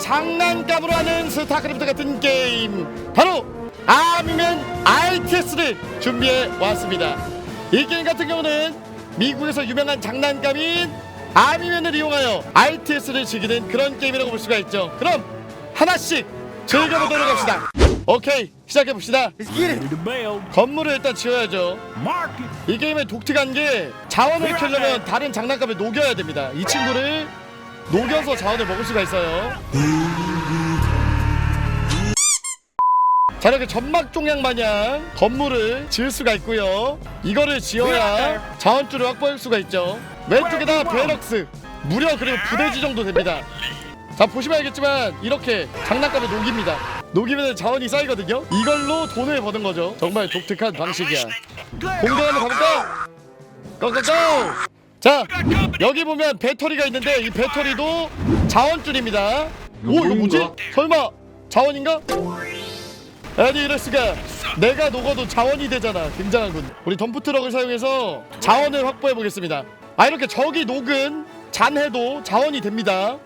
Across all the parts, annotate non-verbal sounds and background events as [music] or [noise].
장난감으로 하는 스타크래프트 같은 게임 바로 아미면 RTS를 준비해 왔습니다. 이 게임 같은 경우는 미국에서 유명한 장난감인 아미면을 이용하여 RTS를 즐기는 그런 게임이라고 볼 수가 있죠. 그럼 하나씩 즐겨보도록 합시다. 오케이 시작해 봅시다. 건물을 일단 지어야죠. 이 게임의 독특한 게 자원을 캐려면 다른 장난감을 녹여야 됩니다. 이 친구를 녹여서 자원을 먹을 수가 있어요. 자 이렇게 점막 종양 마냥 건물을 지을 수가 있고요. 이거를 지어야 자원줄을 확보할 수가 있죠. 왼쪽에다 베럭스 무려 그리고 부대지 정도 됩니다. 자 보시면 알겠지만 이렇게 장난감을 녹입니다. 녹이면 자원이 쌓이거든요. 이걸로 돈을 버는 거죠. 정말 독특한 방식이야. 공격 한번 가볼까? 고고고! 자 여기 보면 배터리가 있는데 이 배터리도 자원줄입니다. 오 이거 뭐지? 설마 자원인가? 아니 이럴 수가 내가 녹아도 자원이 되잖아 굉장하군 우리 덤프트럭을 사용해서 자원을 확보해 보겠습니다 아 이렇게 적이 녹은 잔해도 자원이 됩니다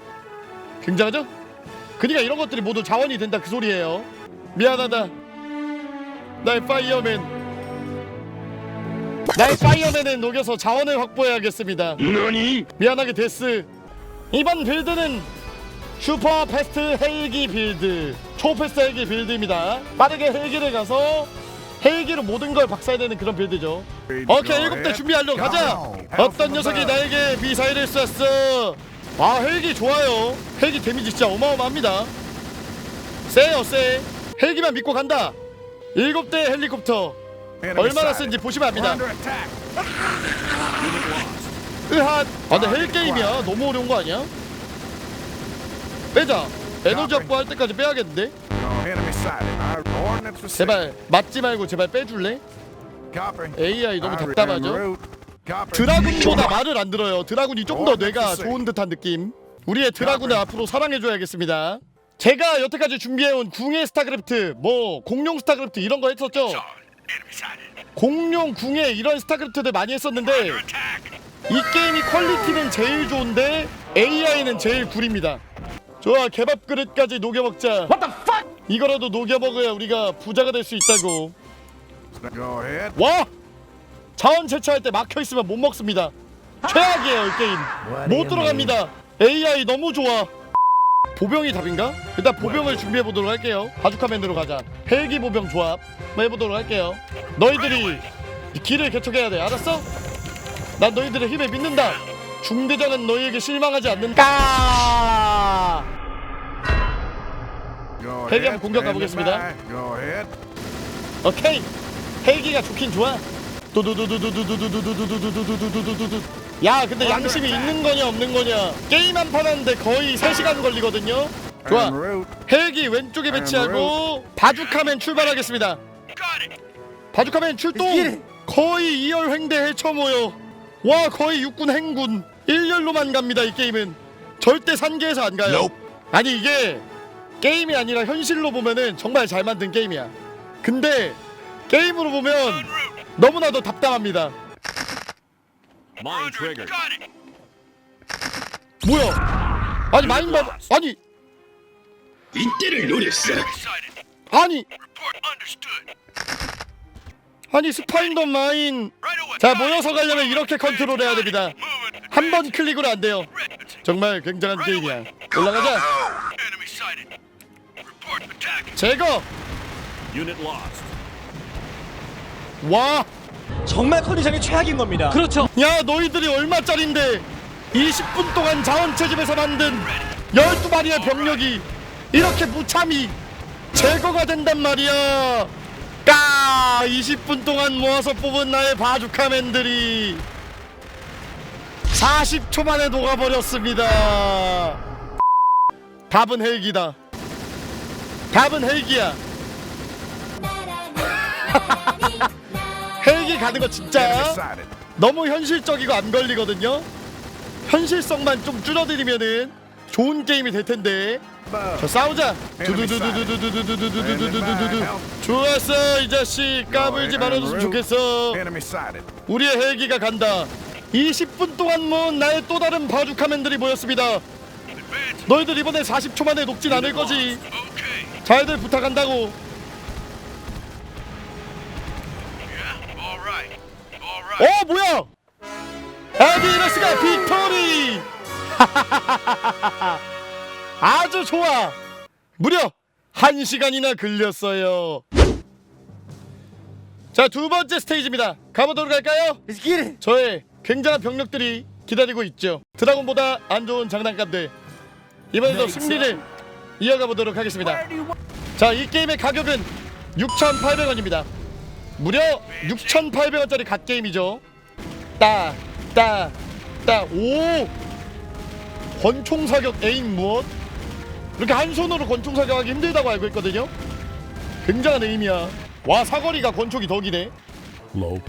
굉장하죠? 그러니까 이런 것들이 모두 자원이 된다 그 소리예요 미안하다 나의 파이어맨 나의 파이어맨을 녹여서 자원을 확보해야겠습니다. 너니? 미안하게 데스. 이번 빌드는 슈퍼 패스트 헬기 빌드 초패스트 헬기 빌드입니다. 빠르게 헬기를 가서 헬기로 모든 걸 박살내는 그런 빌드죠. 오케이 일곱 대 준비하려 가자. 어떤 녀석이 나에게 미사일을 쐈어? 아 헬기 좋아요. 헬기 데미지 진짜 어마어마합니다. 세요 세. 헬기만 믿고 간다. 일곱 대 헬리콥터 얼마나 센지 보시면 압니다. 으핫. 아 근데 헬게임이야. 너무 어려운 거 아니야? 빼자. 에너지 확보할 때까지 빼야겠는데? 제발 맞지 말고 제발 빼줄래? AI 너무 답답하죠? 드라군보다 말을 안 들어요. 드라군이 좀더 뇌가 좋은 듯한 느낌. 우리의 드라군을 앞으로 사랑해줘야겠습니다. 제가 여태까지 준비해온 궁예 스타크래프트 뭐 공룡 스타크래프트 이런 거 했었죠 공룡 궁예 이런 스타크래프트들 많이 했었는데 이 게임이 퀄리티는 제일 좋은데 AI는 제일 구립니다. 좋아 개밥 그릇까지 녹여 먹자. 이거라도 녹여 먹어야 우리가 부자가 될 수 있다고. 와! 자원 채취할 때 막혀 있으면 못 먹습니다. 최악이에요 이 게임. 못 들어갑니다. AI 너무 좋아. 보병이 답인가? 일단 보병을 준비해 보도록 할게요. 바주카맨으로 가자. 헬기 보병 조합 해보도록 할게요. 너희들이 길을 개척해야 돼. 알았어? 난 너희들의 힘에 믿는다. 중대장은 너희에게 실망하지 않는다. 헬기 한번 공격 가보겠습니다. 오케이. 헬기가 좋긴 좋아. 두두두두두두두두두두두두두두두두두두. 야, 근데 양심이 있는 거냐 없는 거냐? 게임 한 판 하는데 거의 3시간 걸리거든요. 좋아. 헬기 왼쪽에 배치하고 바주카맨 출발하겠습니다. 바주카맨 출동. 거의 2열 횡대 해쳐 모여. 와, 거의 육군 행군. 1열로만 갑니다, 이 게임은. 절대 산계에서 안 가요. 아니 이게 게임이 아니라 현실로 보면은 정말 잘 만든 게임이야. 근데 게임으로 보면 너무나도 답답합니다. Mine triggered. 뭐야? 아니 마인 바 아니 이때를 노렸어. 아니 아니 스파인더 마인 자 모여서 가려면 이렇게 컨트롤해야 됩니다. 한번 클릭으로 안 돼요. 정말 굉장한 게임이야. 올라가자. 제거. Unit lost. 와. 정말 컨디션이 최악인 겁니다. 그렇죠. 야 너희들이 얼마짜린데 20분 동안 자원 채집에서 만든 12마리의 병력이 이렇게 무참히 제거가 된단 말이야. 까 20분 동안 모아서 뽑은 나의 바주카맨들이 40초 만에 녹아버렸습니다. 답은 헬기다. 답은 헬기야. 헬기 가는 거 진짜 너무 현실적이고 안 걸리거든요. 현실성만 좀 줄어들이면은 좋은 게임이 될 텐데. 저 싸우자. 두두두두두두두두두두두두두두. 좋았어 이 자식 까불지 말아줬으면 좋겠어. 우리의 헬기가 간다. 20분 동안 모은 나의 또 다른 바주카맨들이 모였습니다. 너희들 이번에 40초 만에 녹진 않을 거지 잘들 부탁한다고 어 뭐야? 에디러스가 빅토리! [laughs] 아주 좋아. 무려 한 시간이나 걸렸어요. 자 두 번째 스테이지입니다. 가보도록 할까요? 저의 굉장한 병력들이 기다리고 있죠. 드라곤보다 안 좋은 장난감들. 이번에도 승리를 이어가 보도록 하겠습니다. 자 이 게임의 가격은 6,800원입니다 무려 6,800원짜리 갓게임이죠. 따 따 따 오! 권총 사격 에임 무엇? 이렇게 한 손으로 권총 사격하기 힘들다고 알고 있거든요. 굉장한 에임이야. 와 사거리가 권총이 더 기네.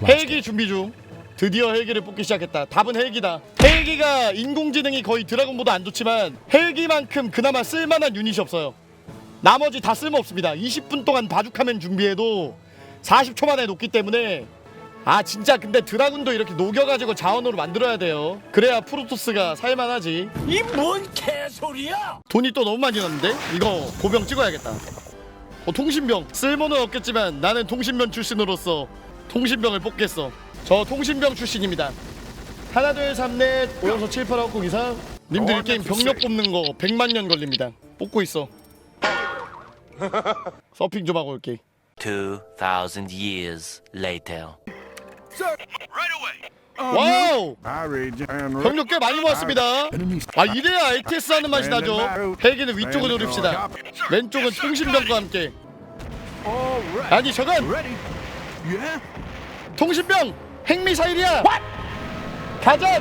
헬기 준비 중. 드디어 헬기를 뽑기 시작했다. 답은 헬기다. 헬기가 인공지능이 거의 드라곤보다 안 좋지만 헬기만큼 그나마 쓸만한 유닛이 없어요. 나머지 다 쓸모없습니다. 20분 동안 바둑하면 준비해도 40초 만에 녹기 때문에. 아 진짜 근데 드라군도 이렇게 녹여가지고 자원으로 만들어야 돼요. 그래야 프로토스가 살만하지. 이 뭔 개소리야? 돈이 또 너무 많이 났는데? 이거 보병 찍어야겠다. 어, 통신병. 쓸모는 없겠지만 나는 통신병 출신으로서 통신병을 뽑겠어. 저 통신병 출신입니다. 하나 둘삼넷 5여섯 7 8 9 0 이상 님들 이 게임 병력 뽑는 거 100만 년 걸립니다. 뽑고 있어. [laughs] 서핑 좀 하고 올게 2,000 years later. 와우 병력 꽤 많이 모았습니다. 아 이래야 LTS 하는 맛이 나죠. 헬기는 위쪽을 노립시다. 왼쪽은 통신병과 함께. 아니 저건. 통신병 핵미사일이야. 가자!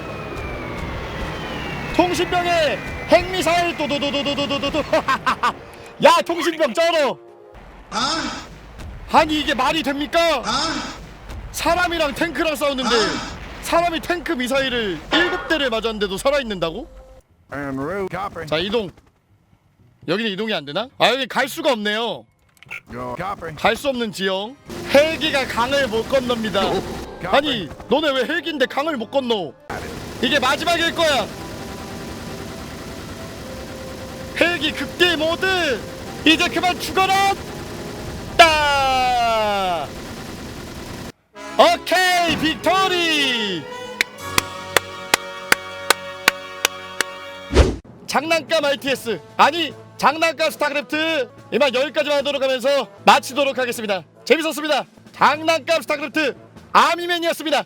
통신병에 핵미사일 도도도도도도도도 [laughs] 야 통신병 쩔어. 아 니 이게 말이 됩니까? 사람이랑 탱크랑 싸웠는데 사람이 탱크 미사일을 일곱 대를 맞았는데도 살아있는다고? 자 이동. 여기는 이동이 안 되나? 아 여기 갈 수가 없네요. 갈 수 없는 지형. 헬기가 강을 못 건넙니다. 아니 너네 왜 헬기인데 강을 못 건너? 이게 마지막일 거야. 헬기 극대 모드! 이제 그만 죽어라 따 오케이 빅토리! 장난감 RTS 아니 장난감 스타크래프트 이만 여기까지만 하도록 하면서 마치도록 하겠습니다. 재밌었습니다. 장난감 스타크래프트 아미맨이었습니다